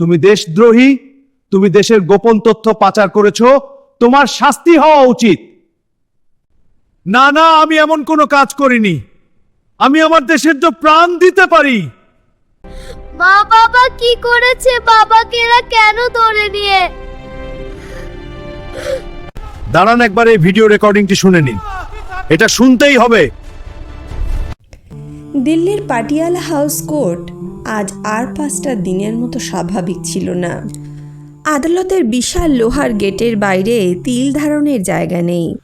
তুমি দেশদ্রোহী তুমি দেশের গোপন তথ্য পাচার করেছ তোমার শাস্তি হওয়া উচিত। না না আমি এমন কোনো কাজ করিনি। আমি আমার দেশের জন্য প্রাণ দিতে পারি। মা বাবা কি করেছে? বাবাকে এরা কেন ধরে নিয়ে? দাঁড়ান একবার এই ভিডিও রেকর্ডিংটি শুনে নিন। এটা শুনতেই হবে। দিল্লির পাটিয়ালা হাউস কোর্ট আজ আর পাঁচটা দিনের মতো স্বাভাবিক ছিল না। আদালতের বিশাল লোহার গেটের বাইরে তিল ধারণের জায়গা নেই।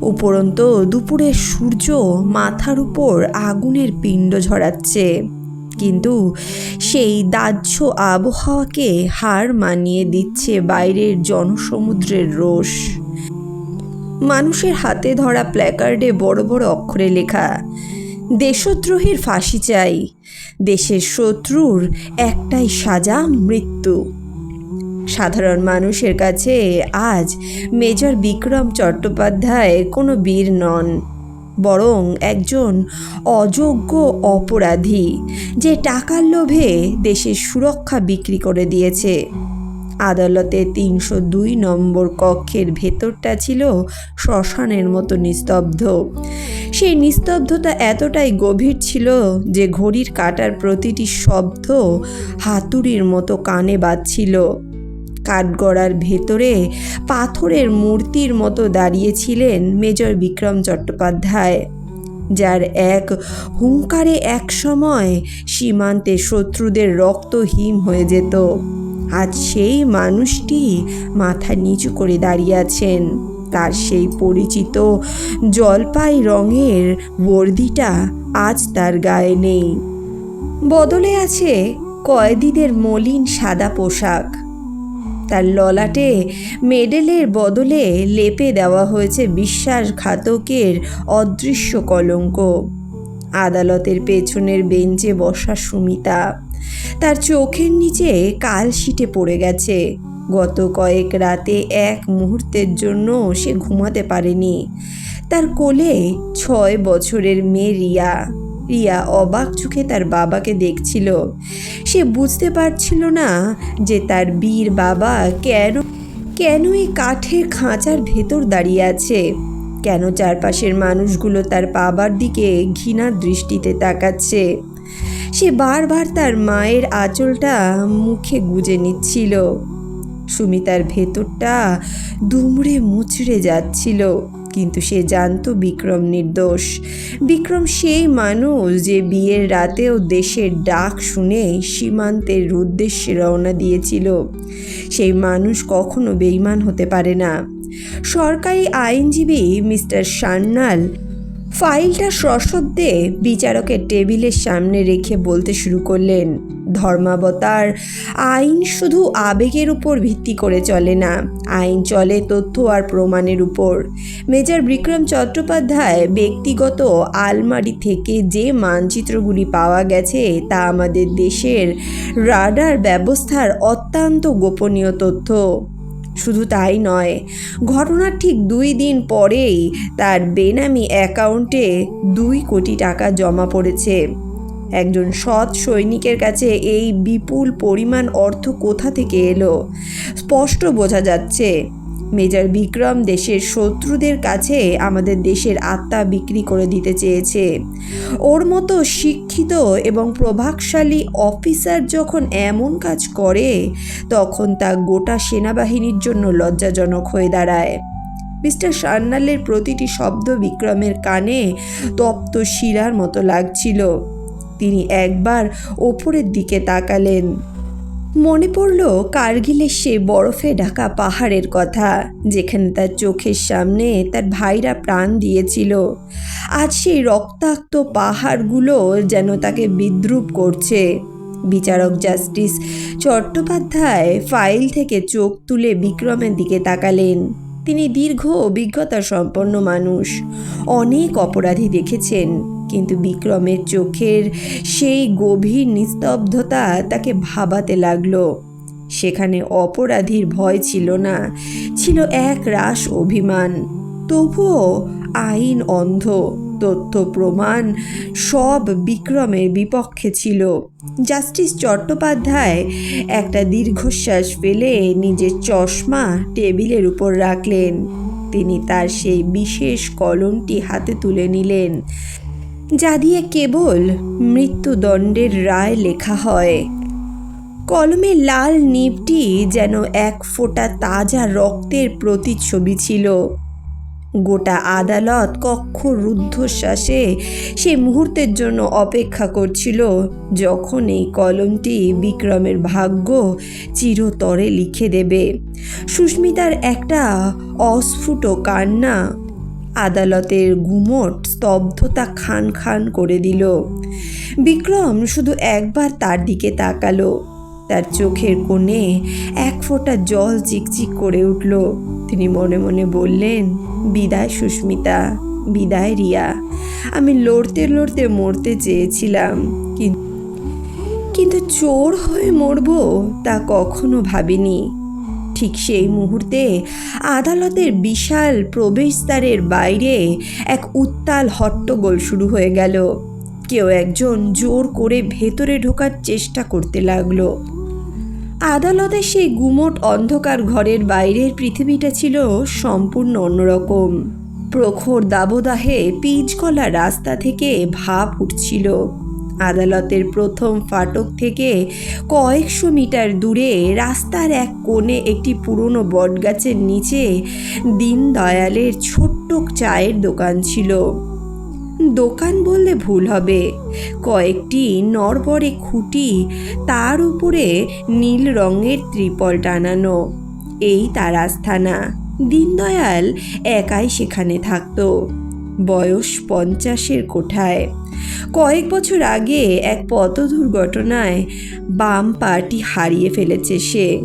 উপরন্ত দুপুরের সূর্য মাথার উপর আগুনের পিণ্ড ঝরাচ্ছে। কিন্তু সেই দাহ্য আবহাওয়াকে হার মানিয়ে দিচ্ছে বাইরের জনসমুদ্রের রোষ। মানুষের হাতে ধরা প্ল্যাকার্ডে বড় বড় অক্ষরে লেখা দেশদ্রোহীর ফাঁসি চাই। দেশের শত্রুর একটাই সাজা মৃত্যু। সাধারণ মানুষের কাছে আজ মেজর বিক্রম চট্টোপাধ্যায় কোনো বীর নন, বরং একজন অযোগ্য অপরাধী যে টাকার লোভে দেশের সুরক্ষা বিক্রি করে দিয়েছে। আদালতে তিনশো দুই নম্বর কক্ষের ভেতরটা ছিল শ্মশানের মতো নিস্তব্ধ। সেই নিস্তব্ধতা এতটাই গভীর ছিল যে ঘড়ির কাটার প্রতিটি শব্দ হাতুড়ির মতো কানে বাজছিল। কাঠগড়ার ভেতরে পাথরের মূর্তির মতো দাঁড়িয়েছিলেন মেজর বিক্রম চট্টোপাধ্যায়, যার এক হুঙ্কারে এক সময় সীমান্তে শত্রুদের রক্ত হিম হয়ে যেত। আজ সেই মানুষটি মাথা নিচু করে দাঁড়িয়ে আছেন। তার সেই পরিচিত জলপাই রঙের বর্দিটা আজ তার গায়ে নেই। বদলে আছে কয়েদিদের মলিন সাদা পোশাক। তার ললাটে মেডেলের বদলে লেপে দেওয়া হয়েছে বিশ্বাসঘাতকের অদৃশ্য কলঙ্ক। আদালতের পেছনের বেঞ্চে বসা সুমিতা। তার চোখের নিচে কাল শিটে পড়ে গেছে। গত কয়েক রাতে এক মুহূর্তের জন্য সে ঘুমাতে পারেনি। তার কোলে ছয় বছরের মেয়ে রিয়া। রিয়া অবাক চোখে তার বাবাকে দেখছিল। সে বুঝতে পারছিল না যে তার বীর বাবা কেন কেন এই কাঠের খাঁচার ভেতর দাঁড়িয়ে আছে। কেন চারপাশের মানুষগুলো তার বাবার দিকে ঘৃণার দৃষ্টিতে তাকাচ্ছে। সে বারবার তার মায়ের আঁচলটা মুখে গুজে নিচ্ছিল। সুমিতার ভেতরটা দুমড়ে মুচড়ে যাচ্ছিল, কিন্তু সে জানতো বিক্রম নির্দোষ। বিক্রম সেই মানুষ যে বিয়ের রাতেও দেশের ডাক শুনে সীমান্তের উদ্দেশ্যে রওনা দিয়েছিল। সেই মানুষ কখনো বেইমান হতে পারে না। সরকারি আইনজীবী মিস্টার সান্যাল ফাইলটা সশ্রদ্ধে বিচারকের টেবিলের সামনে রেখে বলতে শুরু করলেন ধর্মাবতার। আইন শুধু আবেগের উপর ভিত্তি করে চলে না, আইন চলে তথ্য আর প্রমাণের উপর। মেজর বিক্রম চট্টোপাধ্যায় ব্যক্তিগত আলমারি থেকে যে মানচিত্রগুলি পাওয়া গেছে তা আমাদের দেশের রাডার ব্যবস্থার অত্যন্ত গোপনীয় তথ্য। শুধু তাই নয়, ঘটনার ঠিক দুই দিন পরেই তার বেনামি অ্যাকাউন্টে দুই কোটি টাকা জমা পড়েছে। একজন সৎ সৈনিকের কাছে এই বিপুল পরিমাণ অর্থ কোথা থেকে এলো? স্পষ্ট বোঝা যাচ্ছে, মেজর বিক্রম দেশের শত্রুদের কাছে আমাদের দেশের আত্মা বিক্রি করে দিতে চেয়েছে। ওর মতো শিক্ষিত এবং প্রভাবশালী অফিসার যখন এমন কাজ করে, তখন তা গোটা সেনাবাহিনীর জন্য লজ্জাজনক হয়ে দাঁড়ায়। মিস্টার সান্যালের প্রতিটি শব্দ বিক্রমের কানে তপ্ত শিরার মতো লাগছিল। তিনি একবার ওপরের দিকে তাকালেন। মনে পড়ল কার্গিলের সেই বরফে ঢাকা পাহাড়ের কথা, যেখানে তার চোখের সামনে তার ভাইরা প্রাণ দিয়েছিল। আজ সেই রক্তাক্ত পাহাড়গুলো যেন তাকে বিদ্রুপ করছে। বিচারক জাস্টিস চট্টোপাধ্যায় ফাইল থেকে চোখ তুলে বিক্রমের দিকে তাকালেন। তিনি দীর্ঘ অভিজ্ঞতা সম্পন্ন মানুষ। অনেক অপরাধী দেখেছেন। কিন্তু বিক্রমের চোখের সেই গভীর নিস্তব্ধতা তাকে ভাবাতে লাগল। সেখানে অপরাধীর ভয় ছিল না, ছিল এক রাস অভিমান। তবুও আইন অন্ধ, তথ্য প্রমাণ সব বিক্রমের বিপক্ষে ছিল। জাস্টিস চট্টোপাধ্যায় একটা দীর্ঘশ্বাস ফেলে নিজের চশমা টেবিলের উপর রাখলেন। তিনি তার সেই বিশেষ কলমটি হাতে তুলে নিলেন। যা দিয়ে কেবল মৃত্যুদণ্ডের রায় লেখা হয়। কলমের লাল নিবটি যেন এক ফোঁটা তাজা রক্তের প্রতিচ্ছবি ছিল। গোটা আদালত কক্ষ রুদ্ধশ্বাসে সে মুহূর্তের জন্য অপেক্ষা করছিল যখন এই কলমটি বিক্রমের ভাগ্য চিরতরে লিখে দেবে। সুস্মিতার একটা অস্ফুট কান্না আদালতের গুমট স্তব্ধতা খান খান করে দিল। বিক্রম শুধু একবার তার দিকে তাকালো। তার চোখের কোণে এক ফোঁটা জল চিকচিক করে উঠল। তিনি মনে মনে বললেন, বিদায় সুস্মিতা, বিদায় রিয়া। আমি লড়তে লড়তে মরতে চেয়েছিলাম। কিন্তু কিন্তু চোর হয়ে মরব তা কখনো ভাবিনি। ঠিক সেই মুহূর্তে আদালতের বিশাল প্রবেশদ্বারের বাইরে এক উত্তাল হট্টগোল শুরু হয়ে গেল। কেউ একজন জোর করে ভেতরে ঢোকার চেষ্টা করতে লাগল। আদালতের সেই গুমট অন্ধকার ঘরের বাইরের পৃথিবীটা ছিল সম্পূর্ণ অন্যরকম। প্রখর দাবদাহে পিচকলা রাস্তা থেকে ভাপ উঠছিল। আদালতের প্রথম ফাটক থেকে কয়েকশো মিটার দূরে রাস্তার এক কোণে একটি পুরনো বটগাছের নিচে দীনদয়ালের ছোট্ট চায়ের দোকান ছিল। দোকান বললে ভুল হবে। কয়েকটি নরবরে খুঁটি তার উপরে নীল রঙের ত্রিপল টানানো। এই তার আস্থানা দীনদয়াল একাই সেখানে থাকতো। বয়স পঞ্চাশের কোঠায়। কয়েক বছর আগে এক পথ দুর্ঘটনায় বাম পাটি হারিয়ে ফেলেছে সে।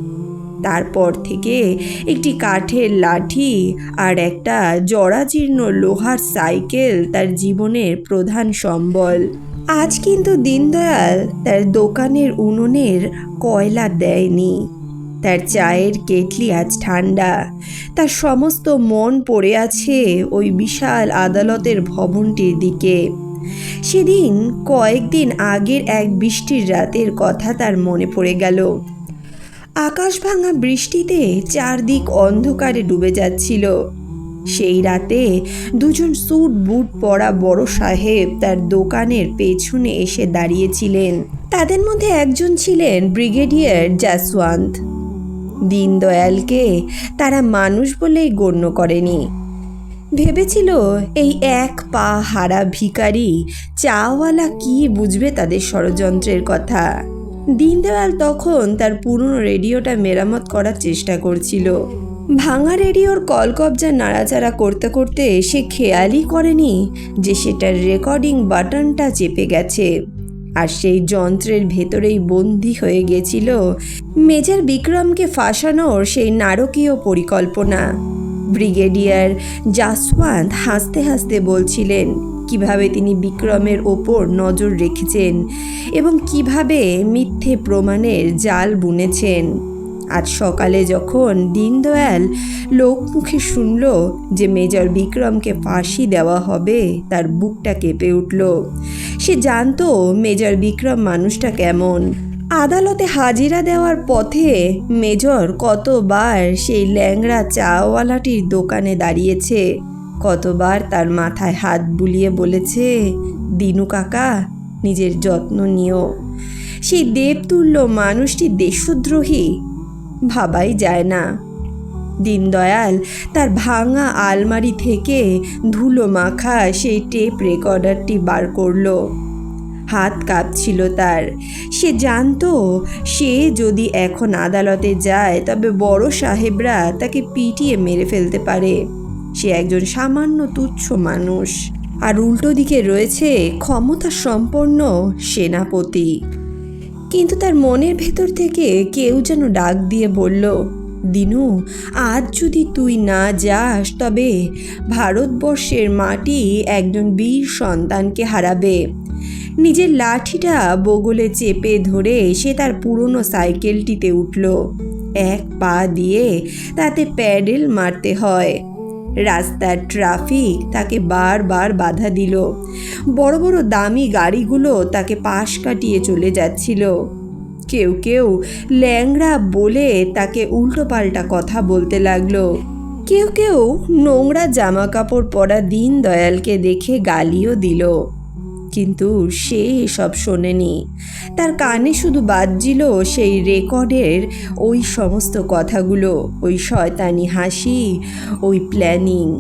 তারপর থেকে একটি কাঠের লাঠি আর একটা জরাজীর্ণ লোহার সাইকেল তার জীবনের প্রধান সম্বল। আজ কিন্তু দীনদয়াল তার দোকানের উনুনের কয়লা দেয়নি। তার চায়ের কেটলি আজ ঠান্ডা। তার সমস্ত মন পড়ে আছে ওই বিশাল আদালতের ভবনটির দিকে। সেদিন কয়েকদিন আগের এক বৃষ্টির রাতের কথা তার মনে পড়ে গেল। আকাশ ভাঙা বৃষ্টিতে চারদিক অন্ধকারে ডুবে যাচ্ছিল। সেই রাতে দুজন স্যুট বুট পরা বড় সাহেব তার দোকানের পেছনে এসে দাঁড়িয়েছিলেন। তাদের মধ্যে একজন ছিলেন ব্রিগেডিয়ার জাসওয়ান্ত। দীনদয়ালকে তারা মানুষ বলেই গণ্য করেনি। ভেবেছিল এই এক পা হারা ভিখারি চাওয়ালা কি বুঝবে তাদের ষড়যন্ত্রের কথা। দীনদয়াল তখন তার পুরনো রেডিওটা মেরামত করার চেষ্টা করছিল। ভাঙা রেডিওর কলকবজা নাড়াচাড়া করতে করতে সে খেয়ালই করেনি যে সেটার রেকর্ডিং বাটনটা চেপে গেছে। আর সেই যন্ত্রের ভেতরেই বন্দী হয়ে গেছিল মেজর বিক্রমকে ফাঁসানোর সেই নারকীয় পরিকল্পনা। ব্রিগেডিয়ার জাসওয়ান্ত হাসতে হাসতে বলছিলেন, কীভাবে তিনি বিক্রমের ওপর নজর রেখেছেন এবং কীভাবে মিথ্যে প্রমাণের জাল বুনেছেন? আজ সকালে যখন দীনদয়াল লোকমুখে শুনল যে মেজর বিক্রমকে ফাঁসি দেওয়া হবে, তার বুকটা কেঁপে উঠল। সে জানতো মেজর বিক্রম মানুষটা কেমন। আদালতে হাজিরা দেওয়ার পথে মেজর কতবার সেই ল্যাংড়া চাওয়ালাটির দোকানে দাঁড়িয়েছে, কতবার তার মাথায় হাত বুলিয়ে বলেছে, দিনু কাকা, নিজের যত্ন নিও। সেই দেবতুল্য মানুষটি দেশদ্রোহী ভাবাই যায় না। দীনদয়াল তার ভাঙা আলমারি থেকে ধুলো মাখা সেই টেপ রেকর্ডারটি বার করল। হাত কাঁপছিল তার। সে জানতো, সে যদি এখন আদালতে যায়, তবে বড় সাহেবরা তাকে পিটিয়ে মেরে ফেলতে পারে। সে একজন সামান্য তুচ্ছ মানুষ। আর উল্টো দিকে রয়েছে ক্ষমতা সম্পন্ন সেনাপতি। কিন্তু তার মনের ভেতর থেকে কেউ যেন ডাক দিয়ে বলল, দিনু, আজ যদি তুই না যাস, তবে ভারতবর্ষের মাটি একজন বীর সন্তানকে হারাবে। নিজের লাঠিটা বগলে চেপে ধরে সে তার পুরনো সাইকেলটিতে উঠল। এক পা দিয়ে তাতে প্যাডেল মারতে হয়। রাস্তার ট্রাফিক তাকে বারবার বাধা দিল। বড় বড় দামি গাড়িগুলো তাকে পাশ কাটিয়ে চলে যাচ্ছিল। কেউ কেউ ল্যাংড়া বলে তাকে উল্টোপাল্টা কথা বলতে লাগল। কেউ কেউ নোংরা জামা কাপড় পরা দিন দয়ালকে দেখে গালিও দিল। কিন্তু সে এসব শোনেনি। তার কানে শুধু বাজছিল সেই রেকর্ডের ওই সমস্ত কথাগুলো, ওই শয়তানি হাসি, ওই প্ল্যানিং।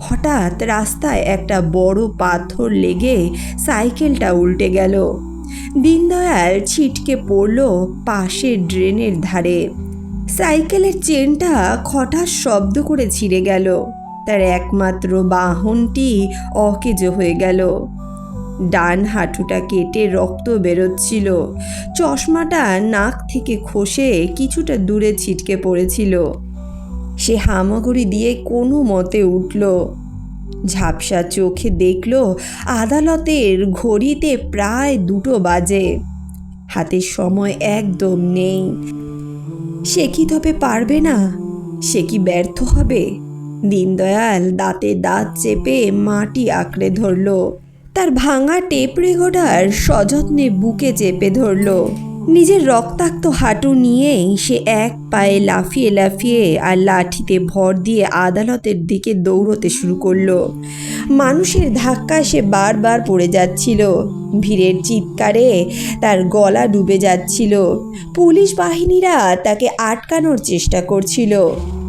হঠাৎ রাস্তায় একটা বড় পাথর লেগে সাইকেলটা উল্টে গেল। দিনদয়াল ছিটকে পড়ল পাশের ড্রেনের ধারে। সাইকেলের চেনটা খটার শব্দ করে ছিঁড়ে গেল। তার একমাত্র বাহনটি অকেজো হয়ে গেল। ডান হাঁটুটা কেটে রক্ত বেরোচ্ছিল। চশমাটা নাক থেকে খসে কিছুটা দূরে ছিটকে পড়েছিল। সে হামাগুড়ি দিয়ে কোনো মতে উঠল। ঝাপসা চোখে দেখল, আদালতের ঘড়িতে প্রায় দুটো বাজে। হাতের সময় একদম নেই। সে কি তবে পারবে না? সে কি ব্যর্থ হবে? দীনদয়াল দাঁতে দাঁত চেপে মাটি আঁকড়ে ধরল। তার ভাঙা টেপ রেকর্ডার সযত্নে বুকে চেপে ধরল। নিজের রক্তাক্ত হাঁটু নিয়েই সে এক পায়ে লাফিয়ে লাফিয়ে আর লাঠিতে ভর দিয়ে আদালতের দিকে দৌড়তে শুরু করল। মানুষের ধাক্কায় সে বারবার পড়ে যাচ্ছিল। ভিড়ের চিৎকারে তার গলা ডুবে যাচ্ছিল। পুলিশ বাহিনীরা তাকে আটকানোর চেষ্টা করছিল।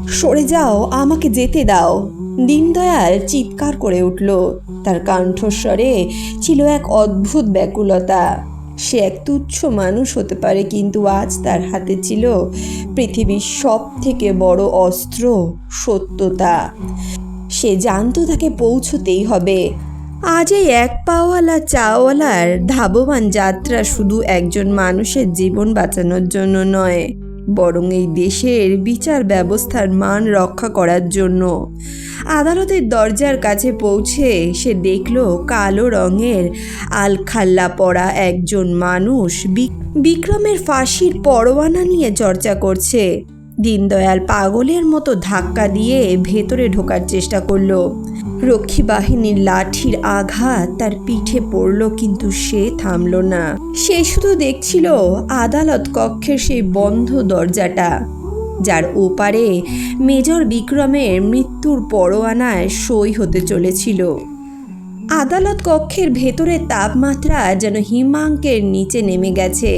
সরে যাও, আমাকে যেতে দাও। দীনদয়াল চিৎকার করে উঠল। তার কণ্ঠস্বরে ছিল এক অদ্ভুত ব্যাকুলতা। সে এক তুচ্ছ মানুষ হতে পারে, কিন্তু আজ তার হাতে ছিল পৃথিবীর সব থেকে বড় অস্ত্র, সত্যতা। সে জানতো তাকে পৌঁছতেই হবে। আজ এই এক পাওয়ালা চাওয়ালার ধাবমান যাত্রা শুধু একজন মানুষের জীবন বাঁচানোর জন্য নয়। বরং এই দেশের বিচার ব্যবস্থার মান রক্ষা করার জন্য। আদালতের দরজার কাছে পৌঁছে সে দেখল কালো রঙের আলখাল্লা পরা একজন মানুষ বিক- বিক্রমের ফাঁসির পরোয়ানা নিয়ে চর্চা করছে। দিনদয়াল পাগলের মতো ধাক্কা দিয়ে ভেতরে ঢোকার চেষ্টা করল। রক্ষী বাহিনীর লাঠির আঘাত তার পিঠে পড়ল, কিন্তু সে থামল না। সে শুধু দেখছিল আদালত কক্ষের সেই বন্ধ দরজাটা, যার ওপারে মেজর বিক্রমের মৃত্যুর পরোয়ানায় সই হতে চলেছিল। আদালত কক্ষের ভেতরে তাপমাত্রা যেন হিমাঙ্কের নিচে নেমে গেছে।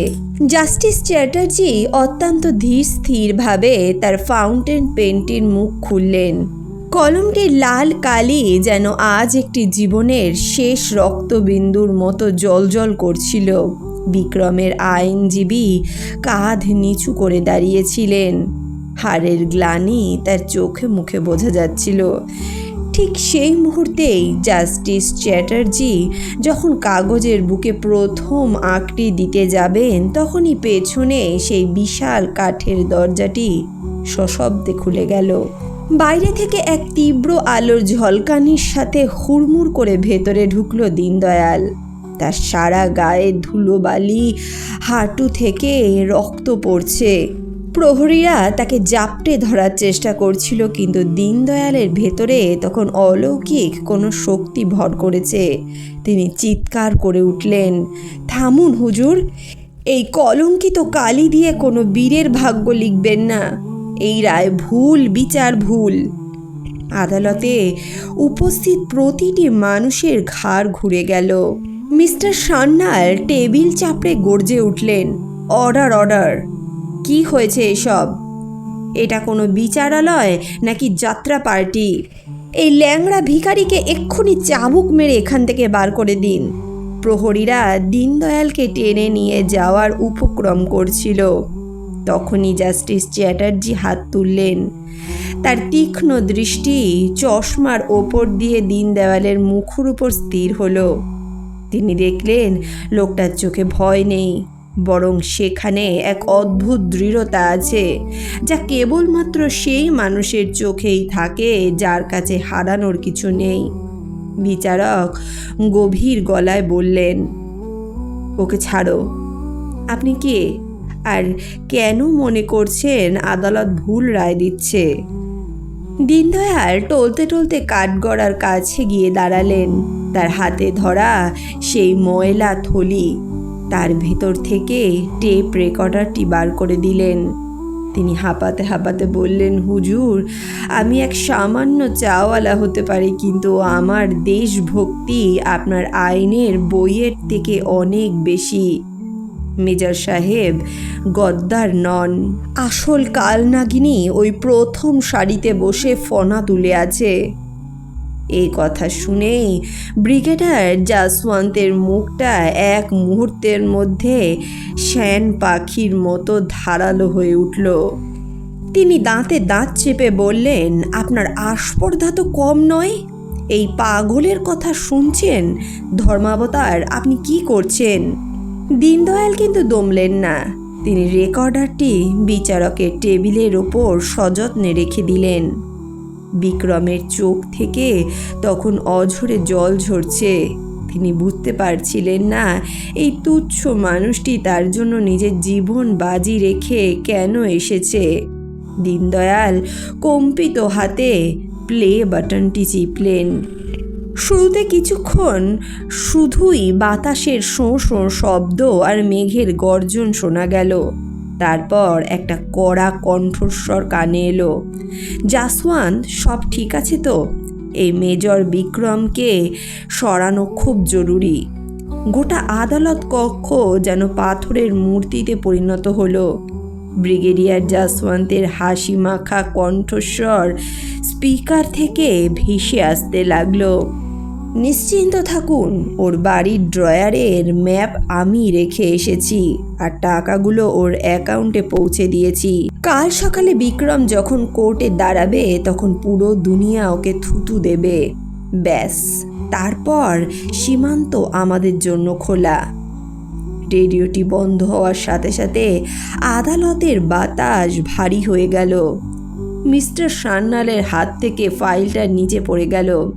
জাস্টিস চ্যাটার্জি অত্যন্ত ধীর স্থিরভাবে তার ফাউন্টেন পেনটির মুখ খুললেন। কলমটির লাল কালি যেন আজ একটি জীবনের শেষ রক্তবিন্দুর মতো জলজল করছিল। বিক্রমের আইনজীবী কাঁধ নিচু করে দাঁড়িয়েছিলেন। হাড়ের গ্লানি তার চোখে মুখে বোঝা যাচ্ছিল। ঠিক সেই মুহূর্তেই জাস্টিস চ্যাটার্জি যখন কাগজের বুকে প্রথম আঁকটি দিতে যাবেন, তখনই পেছনে সেই বিশাল কাঠের দরজাটি সশব্দে খুলে গেল। বাইরে থেকে এক তীব্র আলোর ঝলকানির সাথে হুড়মুড় করে ভেতরে ঢুকলো দীনদয়াল। তার সারা গায়ে ধুলোবালি হাঁটু থেকে রক্ত পড়ছে। প্রহরীরা তাকে জাপটে ধরার চেষ্টা করছিল, কিন্তু দীনদয়ালের ভেতরে তখন অলৌকিক কোনো শক্তি ভর করেছে। তিনি চিৎকার করে উঠলেন, থামুন হুজুর, এই কলঙ্কিত কালি দিয়ে কোনো বীরের ভাগ্য লিখবেন না। এই রায় ভুল, বিচার ভুল। আদালতে উপস্থিত প্রতিটি মানুষের ঘাড় ঘুরে গেল। মিস্টার সান্যাল টেবিল চাপড়ে গর্জে উঠলেন, অর্ডার অর্ডার, কি হয়েছে এসব? এটা কোনো বিচারালয় নাকি যাত্রা পার্টি? এই ল্যাংড়া ভিখারিকে এক্ষুনি চাবুক মেরে এখান থেকে বার করে দিন। প্রহরীরা দীনদয়ালকে টেনে নিয়ে যাওয়ার উপক্রম করছিল। তখনই জাস্টিস চ্যাটার্জি হাত তুললেন। তার তীক্ষ্ণ দৃষ্টি চশমার ওপর দিয়ে দিন দেওয়ালের মুখের উপর স্থির হলো। তিনি দেখলেন, লোকটার চোখে ভয় নেই, বরং সেখানে এক অদ্ভুত দৃঢ়তা আছে, যা কেবলমাত্র সেই মানুষের চোখেই থাকে, যার কাছে হারানোর কিছু নেই। বিচারক গভীর গলায় বললেন, ওকে ছাড়ো। আপনি কে? আর কেন মনে করছেন আদালত ভুল রায় দিচ্ছে? দীনদয়াল টলতে টলতে কাঠগড়ার কাছে গিয়ে দাঁড়ালেন। তার হাতে ধরা সেই ময়লা থলি। তার ভেতর থেকে টেপ রেকর্ডারটি বার করে দিলেন। তিনি হাঁপাতে হাঁপাতে বললেন, হুজুর, আমি এক সামান্য চাওয়ালা হতে পারি, কিন্তু আমার দেশভক্তি আপনার আইনের বইয়ের থেকে অনেক বেশি। মেজর সাহেব, গদ্দার নন। আসল কাল নাগিনী ওই প্রথম সারিতে বসে ফনা তুলে আছে। এই কথা শুনেই ব্রিগেডার জাসওয়ান্তের মুখটা এক মুহূর্তের মধ্যে শ্যান পাখির মতো ধারালো হয়ে উঠল। তিনি দাঁতে দাঁত চেপে বললেন, আপনার আস্পর্ধা তো কম নয়। এই পাগলের কথা শুনছেন? ধর্মাবতার, আপনি কি করছেন? দীনদয়াল কিন্তু দমলেন না। তিনি রেকর্ডারটি বিচারকের টেবিলের ওপর সযত্নে রেখে দিলেন। বিক্রমের চোখ থেকে তখন অঝরে জল ঝরছে। তিনি বুঝতে পারছিলেন না, এই তুচ্ছ মানুষটি তার জন্য নিজের জীবন বাজি রেখে কেন এসেছে। দীনদয়াল কম্পিত হাতে প্লে বাটনটি চিপলেন। শুরুতে কিছুক্ষণ শুধুই বাতাসের শোঁ শোঁ শব্দ আর মেঘের গর্জন শোনা গেল। তারপর একটা কড়া কণ্ঠস্বর কানে এলো। জাসওয়ান্ত সব ঠিক আছে তো? এই মেজর বিক্রমকে সরানো খুব জরুরি। গোটা আদালত কক্ষ যেন পাথরের মূর্তিতে পরিণত হলো। ব্রিগেডিয়ার জাসওয়ান্তের হাসি মাখা কণ্ঠস্বর স্পিকার থেকে ভেসে আসতে লাগল। নিশ্চিন্ত থাকুন, ওর বাড়ির ড্রয়ারের ম্যাপ আমি রেখে এসেছি আর টাকাগুলো ওর অ্যাকাউন্টে পৌঁছে দিয়েছি। কাল সকালে বিক্রম যখন কোর্টে দাঁড়াবে, তখন পুরো দুনিয়া ওকে থুতু দেবে। ব্যাস, তারপর সীমান্ত আমাদের জন্য খোলা। রেডিওটি বন্ধ হওয়ার সাথে সাথে আদালতের বাতাস ভারী হয়ে গেল। মিস্টার সান্নালের হাত থেকে ফাইলটা নিচে পড়ে গেল।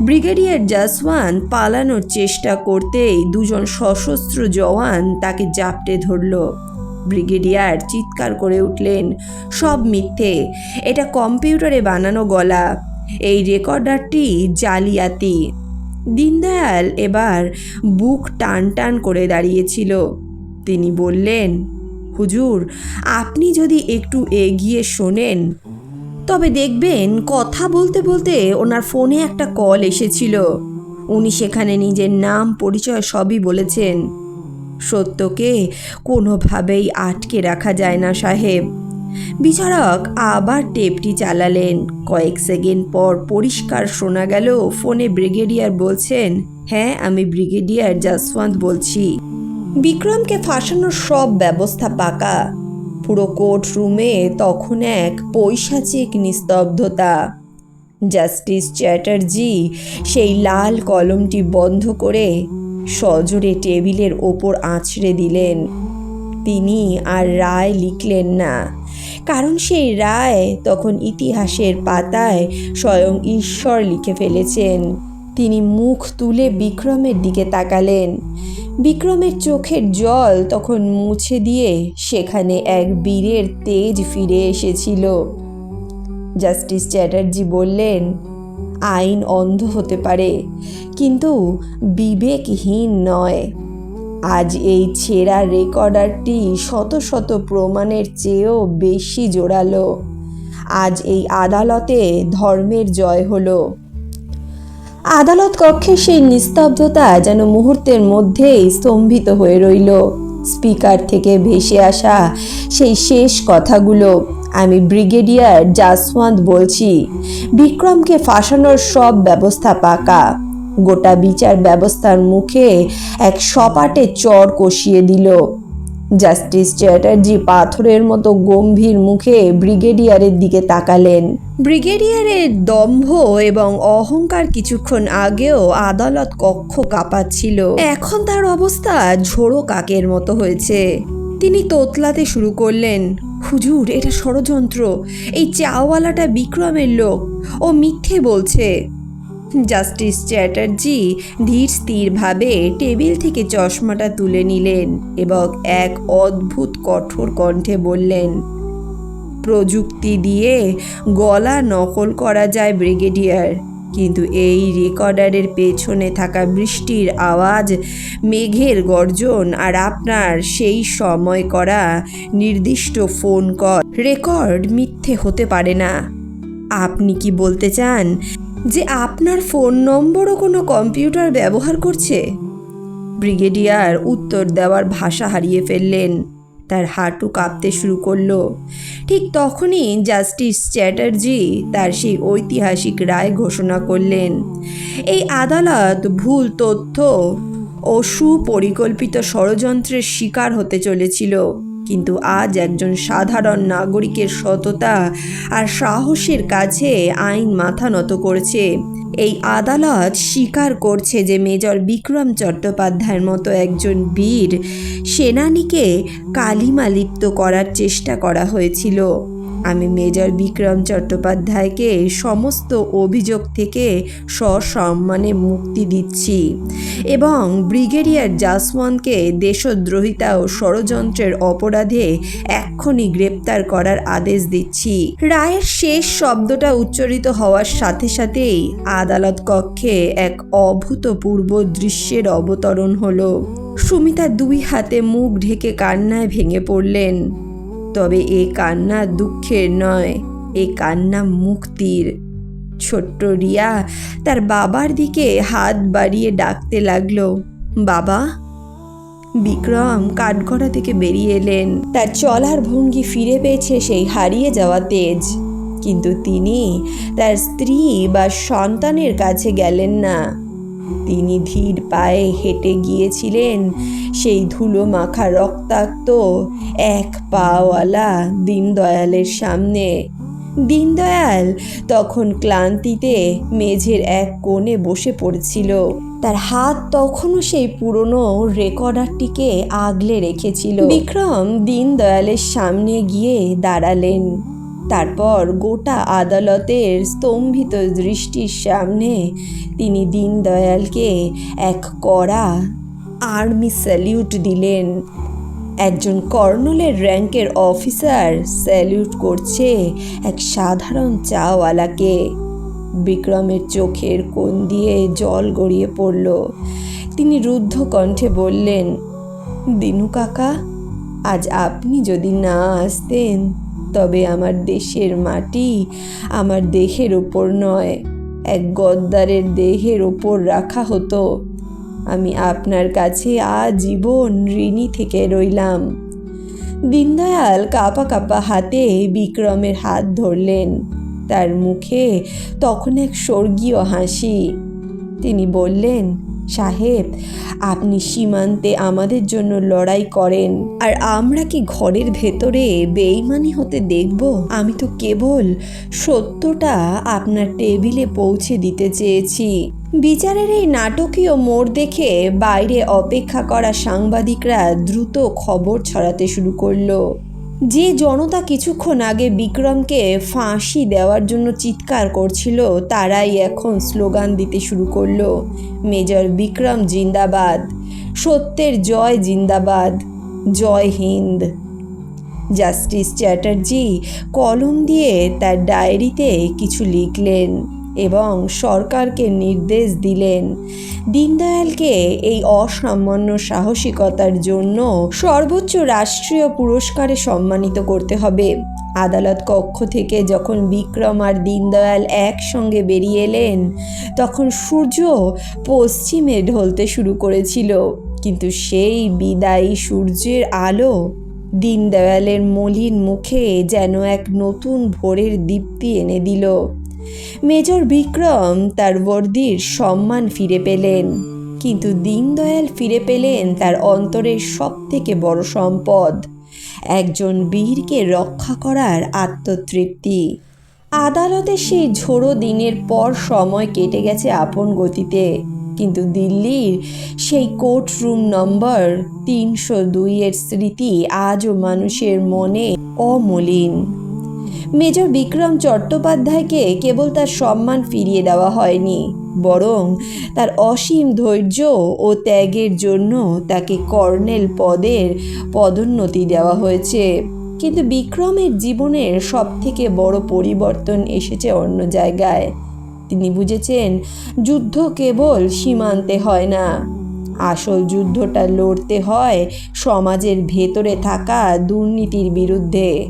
ব্রিগেডিয়ার জাসওয়ান পালানোর চেষ্টা করতেই দুজন সশস্ত্র জওয়ান তাকে জাপটে ধরল। ব্রিগেডিয়ার চিৎকার করে উঠলেন, সব মিথ্যে। এটা কম্পিউটারে বানানো গলা। এই রেকর্ডারটি জালিয়াতি। দিনদয়াল এবার বুক টান টান করে দাঁড়িয়েছিল। তিনি বললেন, হুজুর, আপনি যদি একটু এগিয়ে শোনেন তবে দেখবেন কথা বলতে বলতে ওনার ফোনে একটা কল এসেছিল। উনি সেখানে নিজের নাম, পরিচয় সবই বলেছেন। সত্যকে কোনোভাবেই আটকে রাখা যায় না সাহেব। বিচারক আবার টেপটি চালালেন। কয়েক সেকেন্ড পর পরিষ্কার শোনা গেল, ফোনে ব্রিগেডিয়ার বলছেন হ্যাঁ আমি ব্রিগেডিয়ার জাসওয়ান্ত বলছি। বিক্রমকে ফাঁসানোর সব ব্যবস্থা পাকা। পুরো কোর্ট রুমে তখন এক পৈশাচিক নিস্তব্ধতা। জাস্টিস চ্যাটার্জি সেই লাল কলমটি বন্ধ করে সজোরে টেবিলের ওপর আছড়ে দিলেন। তিনি আর রায় লিখলেন না, কারণ সেই রায় তখন ইতিহাসের পাতায় স্বয়ং ঈশ্বর লিখে ফেলেছেন। তিনি মুখ তুলে বিক্রমের দিকে তাকালেন। বিক্রমের চোখের জল তখন মুছে দিয়ে সেখানে এক বীরের তেজ ফিরে এসেছিল। জাস্টিস চ্যাটার্জি বললেন, আইন অন্ধ হতে পারে, কিন্তু বিবেকহীন নয়। আজ এই ছেঁড়া রেকর্ডারটি শত শত প্রমাণের চেয়েও বেশি জোরালো। আজ এই আদালতে ধর্মের জয় হলো। আদালত কক্ষে সেই নিস্তব্ধতা যেন মুহূর্তের মধ্যেই স্তম্ভিত হয়ে রইল। স্পিকার থেকে ভেসে আসা সেই শেষ কথাগুলো। আমি ব্রিগেডিয়ার জাসওয়ান্ত বলছি, বিক্রমকে ফাঁসানোর সব ব্যবস্থা পাকা। গোটা বিচার ব্যবস্থার মুখে এক সপাটে চর কষিয়ে দিল। জাস্টিস চ্যাটার্জি পাথরের মতো গম্ভীর মুখে ব্রিগেডিয়ারের দিকে তাকালেন। ব্রিগেডিয়ারের দম্ভ এবং অহংকার কিছুক্ষণ আগেও আদালত কক্ষ কাঁপাচ্ছিল। এখন তার অবস্থা ঝোড়ো কাকের মতো হয়েছে। তিনি তোতলাতে শুরু করলেন, হুজুর, এটা ষড়যন্ত্র। এই চাওয়ালাটা বিক্রমের লোক। ও মিথ্যে বলছে। জাস্টিস চ্যাটার্জি ধীর স্থিরভাবে টেবিল থেকে চশমাটা তুলে নিলেন এবং এক অদ্ভুত কঠোর কণ্ঠে বললেন, প্রযুক্তি দিয়ে গলা নকল করা যায়, ব্রিগেডিয়ার। কিন্তু এই রেকর্ডারের পেছনে থাকা বৃষ্টির আওয়াজ, মেঘের গর্জন আর আপনার সেই সময় করা নির্দিষ্ট ফোন কল, রেকর্ড মিথ্যে হতে পারে না। আপনি কি বলতে চান যে আপনার ফোন নম্বরও কোনো কম্পিউটার ব্যবহার করছে? ব্রিগেডিয়ার উত্তর দেওয়ার ভাষা হারিয়ে ফেললেন। তার হাঁটু কাঁপতে শুরু করল। ঠিক তখনই জাস্টিস চ্যাটার্জি তার সেই ঐতিহাসিক রায় ঘোষণা করলেন। এই আদালত ভুল তথ্য ও সুপরিকল্পিত ষড়যন্ত্রের শিকার হতে চলেছিল। কিন্তু আজ একজন সাধারণ নাগরিকের সততা আর সাহসের কাছে আইন মাথা নত করছে। এই আদালত স্বীকার করছে যে মেজর বিক্রম চট্টোপাধ্যায়ের মতো একজন বীর সেনানীকে কালিমালিপ্ত করার চেষ্টা করা হয়েছিল। আমি মেজর বিক্রম চট্টোপাধ্যায়কে সমস্ত অভিযোগ থেকে সসম্মানে মুক্তি দিচ্ছি এবং ব্রিগেডিয়ার জাসওয়ানকে দেশদ্রোহিতা ও ষড়যন্ত্রের অপরাধে এক্ষুনি গ্রেপ্তার করার আদেশ দিচ্ছি। রায়ের শেষ শব্দটা উচ্চারিত হওয়ার সাথে সাথেই আদালত কক্ষে এক অভূতপূর্ব দৃশ্যের অবতরণ হলো। সুমিতা দুই হাতে মুখ ঢেকে কান্নায় ভেঙে পড়লেন। তবে এ কান্না দুঃখের নয়, এ কান্না মুক্তির। ছোট্ট রিয়া তার বাবার দিকে হাত বাড়িয়ে ডাকতে লাগল। বাবা? বিক্রম কাঠগড়া থেকে বেরিয়ে এলেন। তার চলার ভঙ্গি ফিরে পেয়েছে সেই হারিয়ে যাওয়া তেজ। কিন্তু তিনি তার স্ত্রী বা সন্তানের কাছে গেলেন না। তিনি ধীর পায়ে হেঁটে গিয়েছিলেন। সেই ধুলো মাখা রক্তাক্ত এক পাওয়ালা দীনদয়ালের সামনে। দীনদয়াল তখন ক্লান্তিতে মেঝের এক কোণে বসে পড়েছিল। তার হাত তখনও সেই পুরনো রেকর্ডারটিকে আগলে রেখেছিল। বিক্রম দীনদয়ালের সামনে গিয়ে দাঁড়ালেন। তারপর গোটা আদালতের স্তম্ভিত দৃষ্টির সামনে তিনি দীনদয়ালকে এক কড়া আর্মি স্যালিউট দিলেন। একজন কর্নেলের র্যাঙ্কের অফিসার স্যালিউট করছে এক সাধারণ চাওয়ালাকে। বিক্রমের চোখের কোণ দিয়ে জল গড়িয়ে পড়ল। তিনি রুদ্ধ কণ্ঠে বললেন, দিনু কাকা, আজ আপনি যদি না আসতেন তবে আমার দেশের মাটি আমার দেহের ওপর নয়, এক গদ্দারের দেহের ওপর রাখা হতো। আমি আপনার কাছে আজীবন ঋণী থেকে রইলাম। দীনদয়াল কাপা কাপা হাতে বিক্রমের হাত ধরলেন। তার মুখে তখন এক স্বর্গীয় হাসি। তিনি বললেন সাহেব, আপনি সীমান্তে আমাদের জন্য লড়াই করেন, আর আমরা কি ঘরের ভেতরে বেইমানি হতে দেখব? আমি তো কেবল সত্যটা আপনার টেবিলে পৌঁছে দিতে চেয়েছি। বিচারের এই নাটকীয় মোড় দেখে বাইরে অপেক্ষা করা সাংবাদিকরা দ্রুত খবর ছড়াতে শুরু করল। যে জনতা কিছুক্ষণ আগে বিক্রমকে ফাঁসি দেওয়ার জন্য চিৎকার করছিল, তারাই এখন স্লোগান দিতে শুরু করল, মেজর বিক্রম জিন্দাবাদ, সত্যের জয় জিন্দাবাদ, জয় হিন্দ। জাস্টিস চ্যাটার্জি কলম দিয়ে তার ডায়েরিতে কিছু লিখলেন। এবং সরকারকে নির্দেশ দিলেন। দীনদয়ালকে এই অসামান্য সাহসিকতার জন্য সর্বোচ্চ রাষ্ট্রীয় পুরস্কারে সম্মানিত করতে হবে। আদালত কক্ষ থেকে যখন বিক্রম আর দীনদয়াল একসঙ্গে বেরিয়ে এলেন, তখন সূর্য পশ্চিমে ঢলতে শুরু করেছিল। কিন্তু সেই বিদায়ী সূর্যের আলো দীনদয়ালের মলিন মুখে যেন এক নতুন ভোরের দীপ্তি এনে দিল। মেজর বিক্রম তার বর্দির সম্মান ফিরে পেলেন। কিন্তু দীনদয়াল ফিরে পেলেন তার অন্তরের সব থেকে বড় সম্পদ। একজন বীরকে রক্ষা করার আত্মতৃপ্তি। আদালতে সেই ঝোড়ো দিনের পর সময় কেটে গেছে আপন গতিতে। কিন্তু দিল্লির সেই কোর্ট রুম নম্বর তিনশো দুইয়ের স্মৃতি আজও মানুষের মনে অমলিন। মেজর বিক্রম চট্টোপাধ্যায়কে কেবল তার সম্মান ফিরিয়ে দেওয়া হয়নি, বরং তার অসীম ধৈর্য ও ত্যাগের জন্য তাকে কর্নেল পদের পদোন্নতি দেওয়া হয়েছে। কিন্তু বিক্রমের জীবনের সব থেকে বড় পরিবর্তন এসেছে অন্য জায়গায়। তিনি বুঝেছেন, যুদ্ধ কেবল সীমান্তে হয় না। আসল যুদ্ধটা লড়তে হয় সমাজের ভেতরে থাকা দুর্নীতির বিরুদ্ধে।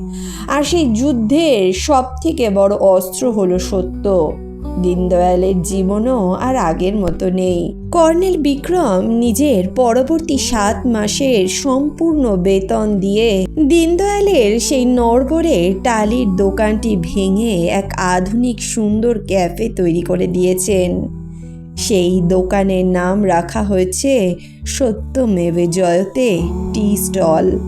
আর সেই যুদ্ধের সব থেকে বড় অস্ত্র হলো সত্য। দীনদয়ালের জীবনও আর আগের মতো নেই। কর্নেল বিক্রম নিজের পরবর্তী সাত মাসের সম্পূর্ণ বেতন দিয়ে দীনদয়ালের সেই নড়বড়ে টালির দোকানটি ভেঙে এক আধুনিক সুন্দর ক্যাফে তৈরি করে দিয়েছেন। সেই দোকানের নাম রাখা হয়েছে সত্যমেবে জয়তে টি স্টল।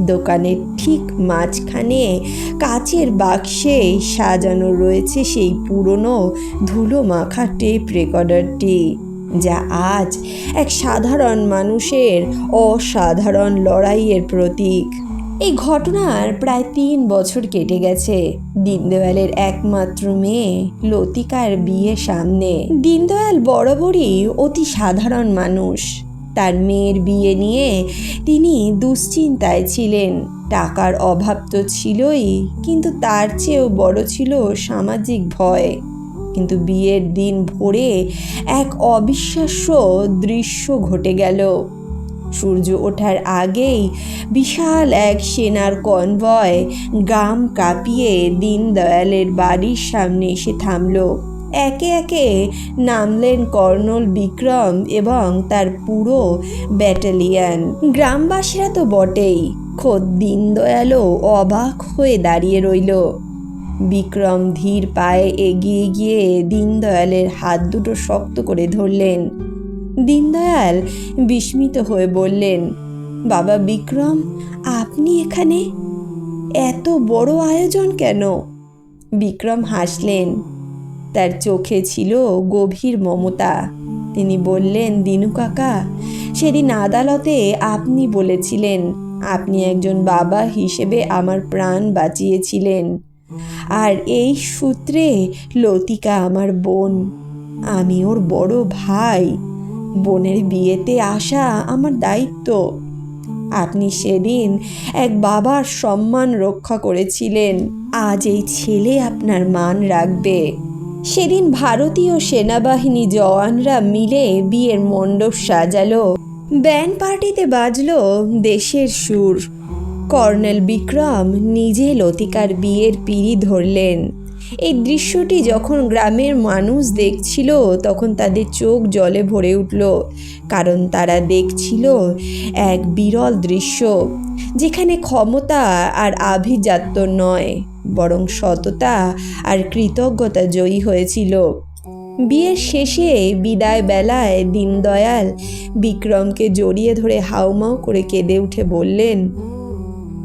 দোকানের ঠিক মাঝখানে কাচের বাক্সে সাজানো রয়েছে সেই পুরনো ধুলো মাখা টেপ রেকর্ডারটি, যা আজ এক সাধারণ মানুষের অসাধারণ লড়াইয়ের প্রতীক। এই ঘটনার প্রায় তিন বছর কেটে গেছে। দীনদয়ালের একমাত্র মেয়ে লতিকার বিয়ে সামনে। দীনদয়াল বরাবরই অতি সাধারণ মানুষ। তার মেয়ের বিয়ে নিয়ে তিনি দুশ্চিন্তায় ছিলেন। টাকার অভাব তো ছিলই, কিন্তু তার চেয়েও বড় ছিল সামাজিক ভয়। কিন্তু বিয়ের দিন ভোরে এক অবিশ্বাস্য দৃশ্য ঘটে গেল। সূর্য ওঠার আগেই বিশাল এক সেনার কনভয় গ্রাম কাঁপিয়ে দীনদয়ালের বাড়ির সামনে এসে থামল। একে একে নামলেন কর্নল বিক্রম এবং তার পুরো ব্যাটালিয়ান। গ্রামবাসীরা তো বটেই, খোদ দীনদয়ালও অবাক হয়ে দাঁড়িয়ে রইল। বিক্রম ধীর পায়ে এগিয়ে গিয়ে দীনদয়ালের হাত দুটো শক্ত করে ধরলেন। দীনদয়াল বিস্মিত হয়ে বললেন, বাবা বিক্রম, আপনি এখানে? এত বড় আয়োজন কেন? বিক্রম হাসলেন, তার চোখে ছিল গভীর মমতা। তিনি বললেন, দিনু কাকা, সেদিন আদালতে আপনি বলেছিলেন, আপনি একজন বাবা হিসেবে আমার প্রাণ বাঁচিয়েছিলেন। আর এই সূত্রে লতিকা আমার বোন, আমি ওর বড় ভাই। বোনের বিয়েতে আসা আমার দায়িত্ব। আপনি সেদিন এক বাবার সম্মান রক্ষা করেছিলেন। আজ এই ছেলে আপনার মান রাখবে। সেদিন ভারতীয় সেনাবাহিনী জওয়ানরা মিলে বিয়ের মণ্ডপ সাজালো। ব্যান্ড পার্টিতে বাজল দেশের সুর। কর্নেল বিক্রম নিজে লতিকার বিয়ের পিড়ি ধরলেন। এই দৃশ্যটি যখন গ্রামের মানুষ দেখছিল, তখন তাদের চোখ জলে ভরে উঠল, কারণ তারা দেখছিল এক বিরল দৃশ্য, যেখানে ক্ষমতা আর আভিজাত্য নয়, বরং সততা আর কৃতজ্ঞতা জয়ী হয়েছিল। বিয়ের শেষে বিদায় বেলায় দীনদয়াল বিক্রমকে জড়িয়ে ধরে হাউমাউ করে কেঁদে উঠে বললেন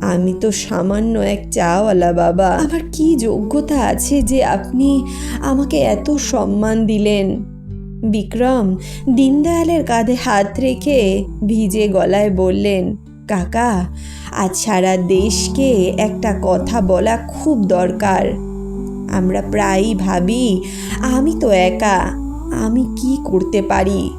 আমি তো সামান্য এক চাওয়ালা বাবা। আমার কি যোগ্যতা আছে যে আপনি আমাকে এত সম্মান দিলেন? বিক্রম, দিনদয়ালের কাঁধে হাত রেখে ভিজে গলায় বললেন, কাকা, আজ সারা দেশকে একটা কথা বলা খুব দরকার। আমরা প্রায়ই ভাবি, আমি তো একা, আমি কি করতে পারি?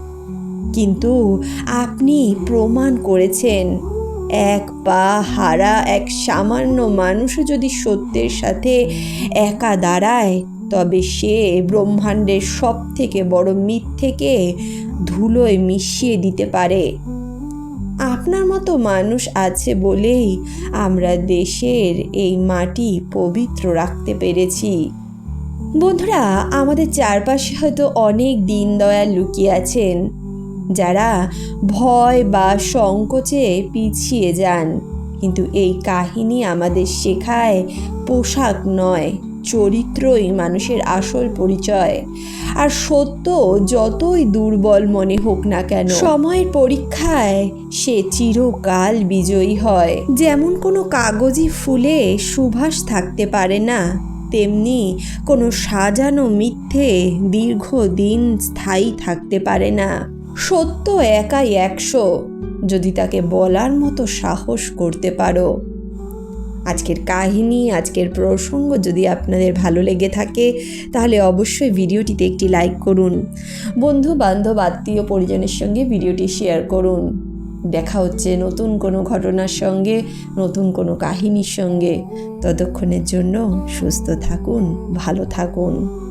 কিন্তু আপনি প্রমাণ করেছেন। এক পা হারা এক সামান্য মানুষও যদি সত্যের সাথে একা দাঁড়ায়, তবে সে ব্রহ্মাণ্ডের সব থেকে বড় মিথ্যেকে ধুলোয় মিশিয়ে দিতে পারে। আপনার মতো মানুষ আছে বলেই আমরা দেশের এই মাটি পবিত্র রাখতে পেরেছি। বন্ধুরা, আমাদের চারপাশে হয়তো অনেক দিন দয়াল লুকিয়ে আছেন। যারা ভয় বা সংকোচে পিছিয়ে যান। কিন্তু এই কাহিনী আমাদের শেখায় পোশাক নয়, চরিত্রই মানুষের আসল পরিচয়। আর সত্য যতই দুর্বল মনে হোক না কেন, সময়ের পরীক্ষায় সে চিরকাল বিজয়ী হয়। যেমন কোনো কাগজি ফুলে সুভাষ থাকতে পারে না, তেমনি কোনো সাজানো মিথ্যে দীর্ঘদিন স্থায়ী থাকতে পারে না। সত্য একাই একশো, যদি তাকে বলার মতো সাহস করতে পারো। আজকের কাহিনী, আজকের প্রসঙ্গ যদি আপনাদের ভালো লেগে থাকে, তাহলে অবশ্যই ভিডিওটিতে একটি লাইক করুন। বন্ধু, বান্ধব, আত্মীয়, পরিজনের সঙ্গে ভিডিওটি শেয়ার করুন। দেখা হচ্ছে নতুন কোনো ঘটনার সঙ্গে, নতুন কোনো কাহিনীর সঙ্গে। ততক্ষণের জন্য সুস্থ থাকুন, ভালো থাকুন।